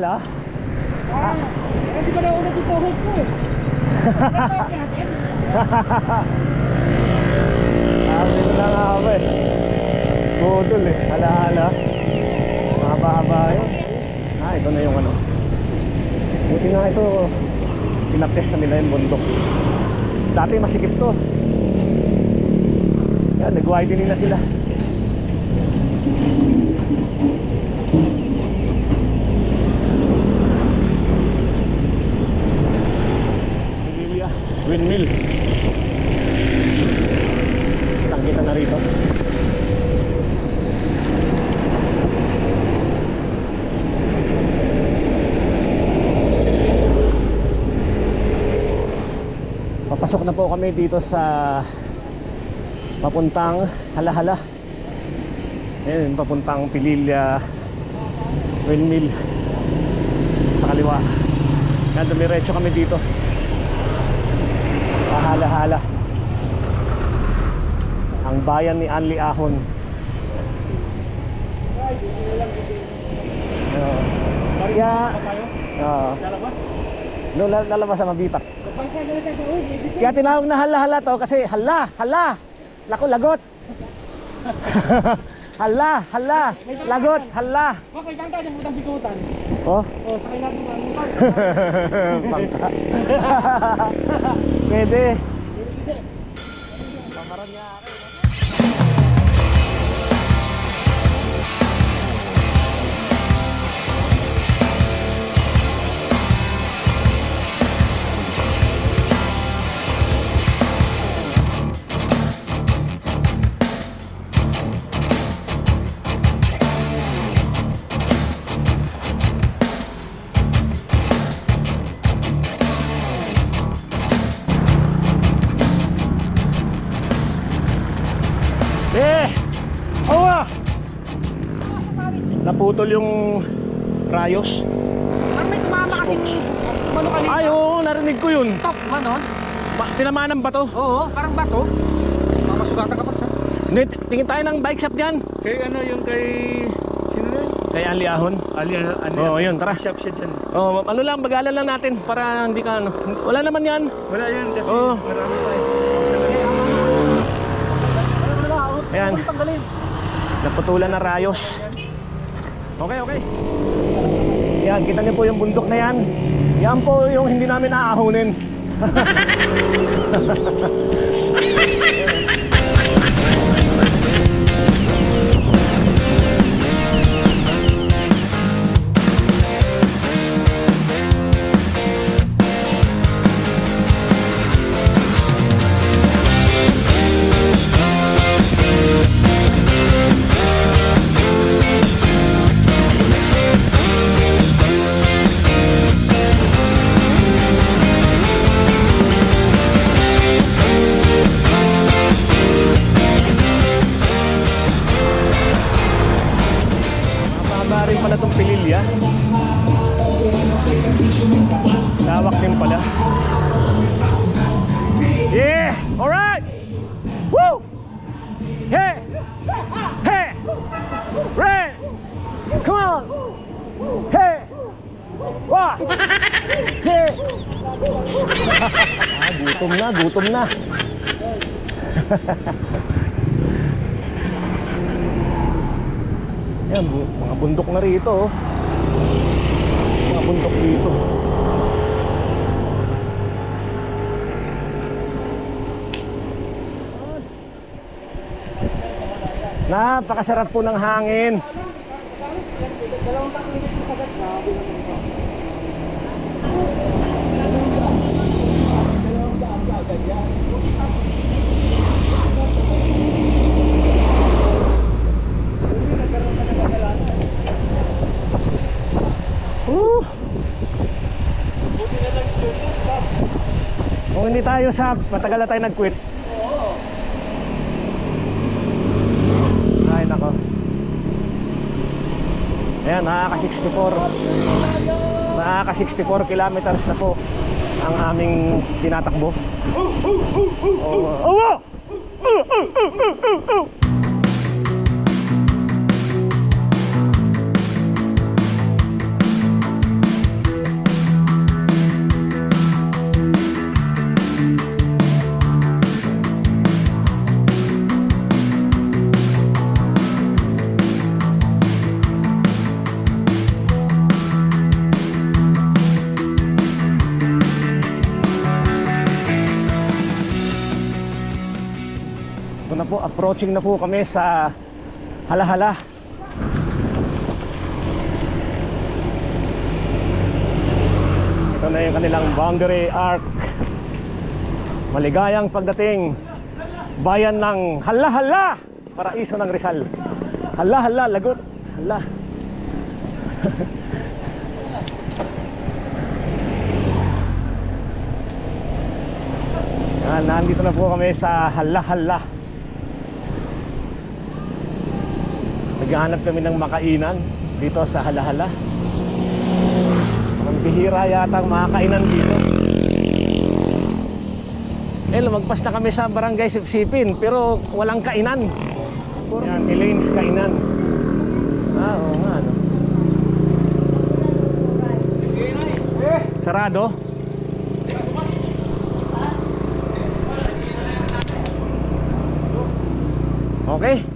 naman ako natutuhod ko eh. Sabi ko na nga ako eh. Budol eh. Hala-hala. Mahaba-haba yun. Ah, ito na yung ano. Buti nga ito. Pinatest na nila yung bundok. Dati masikip to. Yan, nag-widening na sila. Windmill. Kitang kita na rito. Papasok na po kami dito sa papuntang Halahala. Ayun, papuntang Pililya Windmill sa kaliwa. Yan, dumiretso kami dito. Pahala-hala. Ang bayan ni Anli Ahon. Uh, Kaya, uh, no, lal- lalabas ang ko. Kaya tinawag na hala-hala to kasi hala, hala, lako, lagot. hala, hala, lagot, hala. Bakit kang tayo ng Oh, O, sakay natin ang ano. Bangka. Pwede. Pamaran Naputol yung rayos. Parang may tumama kasi Mano kanina? Ay, oo, narinig ko yun. Tok, manon? Pa- tinamaan ng bato. Oo, parang bato. Mamasugatan ka pa sa. Hindi, tingin tayo ng bike shop dyan. Kay ano yung kay... Sino na yun? Kay Anli Ahon. Ali, ano Oo, yun, tara. Shop siya dyan. Oh, ano lang, bagalan lang natin para hindi ka ano. Wala naman yan. Wala yun kasi Oo. marami pa eh. Ayan. Tanggalin. Naputulan na rayos. Okay, okay. Yan, kita niyo po yung bundok na yan. Yan po yung hindi namin aahunin. pililya. Lawak din pala. Yeah! Alright! Woo! Hey! Hey! Red! Come on! Hey! Wah! Hey! ah, gutom na, gutom na. Yan, mga bundok na rito. oh. Mga bundok dito. Napakasarap po ng hangin. Woo! Hindi tayo sa matagal na tayo nag-quit. Ay, nako. Ayan, nakaka-64. Nakaka-64 kilometers na po ang aming tinatakbo. Oh, oh, oh! Oh, oh, oh, oh, oh, oh! po, approaching na po kami sa Halahala. Ito na yung kanilang boundary arc. Maligayang pagdating bayan ng Halahala, paraiso ng Rizal. Halahala, lagot. Hala. Nandito na po kami sa Halahala. Naghahanap kami ng makainan dito sa Halahala. Ang bihira yata ang makakainan dito. Eh, lumagpas na kami sa barangay Sipsipin, pero walang kainan. Puro Yan, Elaine's kainan. Ah, oo nga, ano. Sarado? Okay.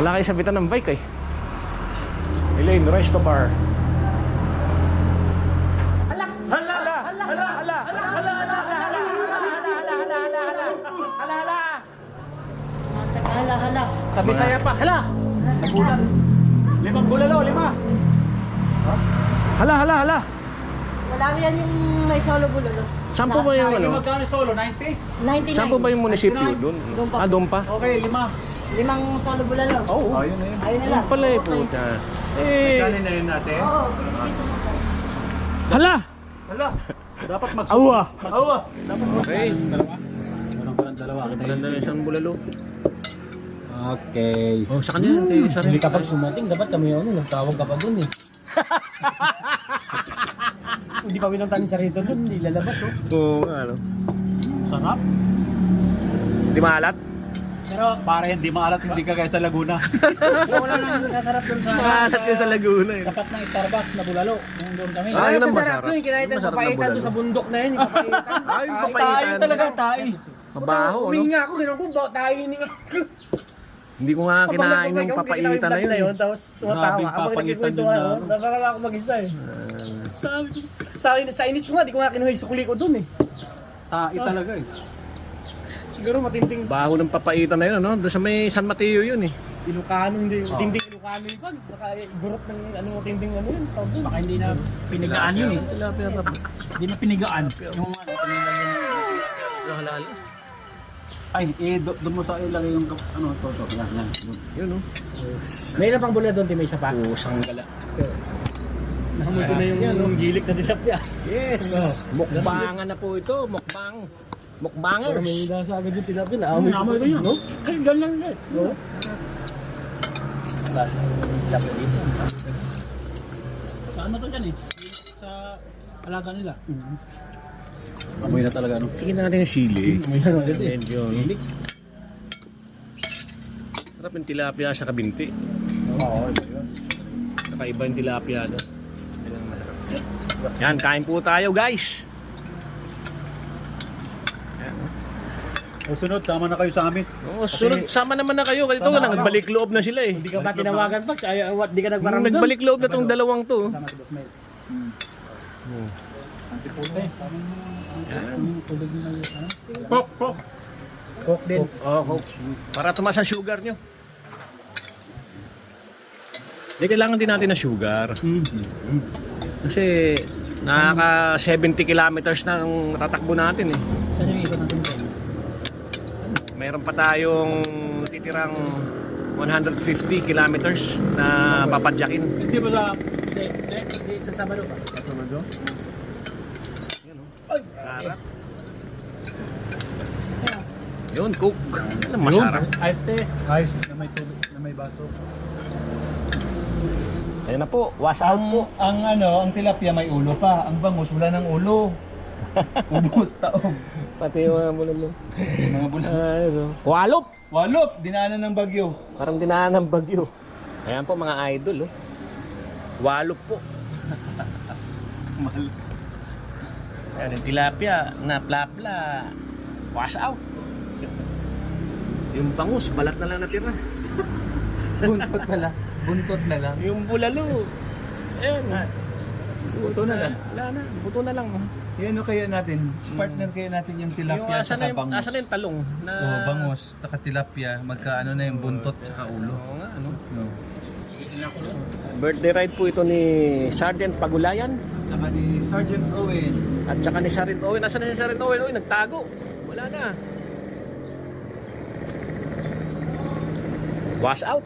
Wala kayo sabitan ng bike eh. Elaine, Resto Bar. Hala, hala. Sa Bisaya pa. Hala! Limang bulalo, lima. Hala, hala, hala. Wala yan yung may solo bulalo. Saan po ba yung ano? Magkano solo? 90? 99. Saan po ba yung munisipyo? Doon? Doon pa. Ah, doon pa? Okay, lima. Limang solo bulalo. Oo. Oh, yun na yun. Ayun na lang. pala eh, puta. Eh, Kanin na yun natin. Oo, pinipisa mo pa. hala! Hala. Dapat mag Awa! Awa. Dapat Okay. Dalawa. Walang parang dalawa. Maganda na isang bulalo. Okay. Oh, sa kanya. Kay Sarili. Hindi kapag sumating, dapat kami ano, nagtawag ka pa dun eh. Hindi pa winantan sa rito dun, hindi lalabas oh. Oo, ano. Sarap. Di maalat? Pero para hindi maalat, hindi ka kaya sa Laguna. Wala nang sasarap dun sa... Kayo sa Laguna eh. Tapat ng Starbucks na bulalo. Nung doon kami. Ah, yun ang masarap. sarap yun, kinahit ang Masarap na papaitan bulalo. doon sa bundok na yun. Yung papaitan. Ay, yung Ay, papaitan. Tayo talaga, tayo. Mabaho, no? Umihinga ako, gano'n ko, ba- tayo hininga. Hindi ko nga kinain yung papaitan na yun. eh. Tapos tumatawa. Grabing Habang nagkikwento yun ako, na. nabakala ako mag-isa eh. Sabi ko, sa, sa inis ko nga, di ko nga kinuha yung sukuli ko dun eh. Tayo talaga eh. Siguro matinding Baho ng papaitan na yun, no? Doon sa may San Mateo yun eh. Ilocano, hindi, tinding Ilocano yung bags. Baka eh, gurot ng ano, tinding ano yun. tawag dun. Baka hindi na pinigaan yun eh. Hindi na pinigaan. Yung ano, Halal. ay, eh, do- doon mo sa ilagay yung ano, toto. Yan, yan. Yun, no? May ilan pang bula doon, di may isa pa. Pusang gala. Nahamon ko na yung, yung gilik na tilapia. Yes! Mukbangan na po ito. Mukbang. Mukbangers. May nasa agad yung tilapia, naamoy ko pa yun. No? Ay, ganyan guys. No? Sa ano to dyan eh? Sa alaga nila. Amoy na talaga ano. Tingnan natin yung sili. May ano agad eh. Medyo, no? Sarap yung tilapia sa kabinti. Oo, iba yun. Kakaiba yung tilapia, no? Ang masarap. Yan, kain po tayo, guys. O sunod, sama na kayo sa amin. Oo, sunod, sama naman na kayo. Kasi ito, Sama na. nagbalik loob na sila eh. Hindi ka ba tinawagan pa? Ay, what, di ka Nung nagparamdam? nagbalik loob na tong dalawang to. Sama si Boss Mel. Hmm. Antipute. Pok, pok. Coke din. Oh, oh, para tumaas ang sugar nyo. Hindi kailangan din natin ng sugar. Kasi nakaka 70 kilometers na ang tatakbo natin eh. Saan yung iba natin? Mayroon pa tayong titirang 150 kilometers na papadyakin. Hindi ba sa... Hindi, hindi, sa Sabado ba? Sa Sabado? Sarap. Yun, cook. Yan ang masarap. Ice tea. Ice na may tubig, na may baso. Ayun na po, wash out po. Ang ano, ang tilapia may ulo pa. Ang bangus wala ng ulo. Ubus taob. Pati yung mga bulalo. Mga bulan. Ayos oh. Walop! Walop, dinaanan ng bagyo. Parang dinaan ng bagyo. Ayan po mga idol oh. Walop po. Mahal. Ayan yung tilapia na plapla. Wash out. Yung bangus, balat na lang natira. Buntot na lang. Buntot na lang. Yung bulalo. Ayan. Buto na lang. Wala na, buto na lang. oh. Yan o kaya natin, partner kaya natin yung Yung tilapia asa at na yung, bangos. asa na yung talong na... Oh, bangos, taka tilapia, magkaano na yung buntot tsaka ulo. Oo nga, ano. No. Birthday ride po ito ni Sergeant Pagulayan Tsaka ni Sergeant Owen. at saka ni Sergeant Owen. Nasaan na si Sergeant Owen? Uy, nagtago. Wala na. Wash out.